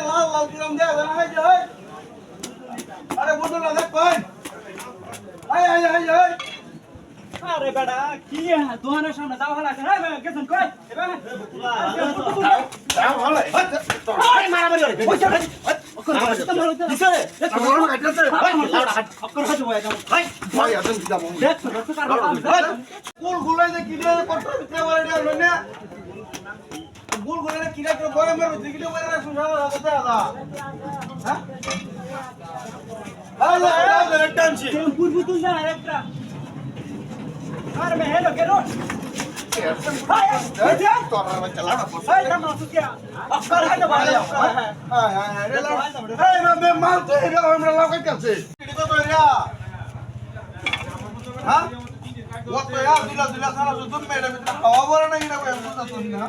লাল লাল কিরম দেয়া জানা হয় যে ওই আরে বুঝলো না দেখ কি রে রে গুল গুলাই যে পারে না লনে গুল গুলাই কিনে করে বয় মেরে দিগিলে বয় না সুজা রাখতে আদা হ্যাঁ? আরে আরে টানছি টেম্পুর বুতুল না একটা আরে মে হেলো কেন মাল তো এটা আমরা হ্যাঁ? দিলা দিলা সারা খাওয়া না কিনা বুঝতা না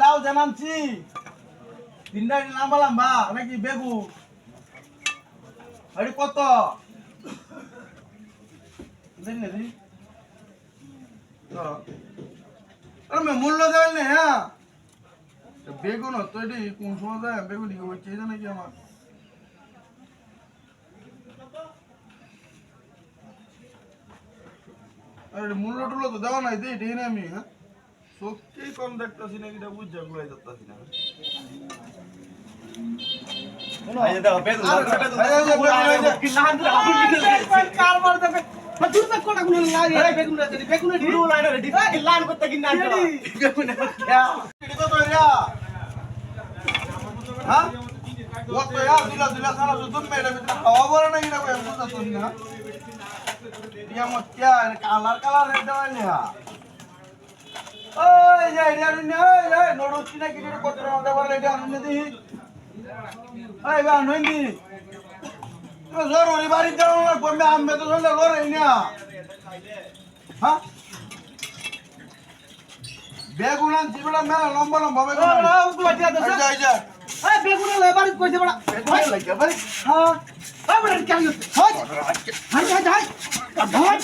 লাউ জানাচ্ছি তিনটা নাকি কত মূল্য নে হ্যাঁ? বেগুন তো এটি কোন সময় দেয় বেগুন হচ্ছে জানে কি আমার আরে মূল্য টুল্য তো দেওয়া নাই দিই না আমি হ্যাঁ? সত্যি কম দেখতেছি না। কিটা বুঝা গুলাই যাচ্ছি না খাওয়া না। কালার কালার রেড দেওয়া নে না বাড়ি যাও না তো চলে লড়াই না হ্যাঁ বেগুন আনছি বেটা মেলা লম্বা লম্বা বেগুন আনছি। এই যা, এই যা। বেগুন লাগে বাড়ি। ভাই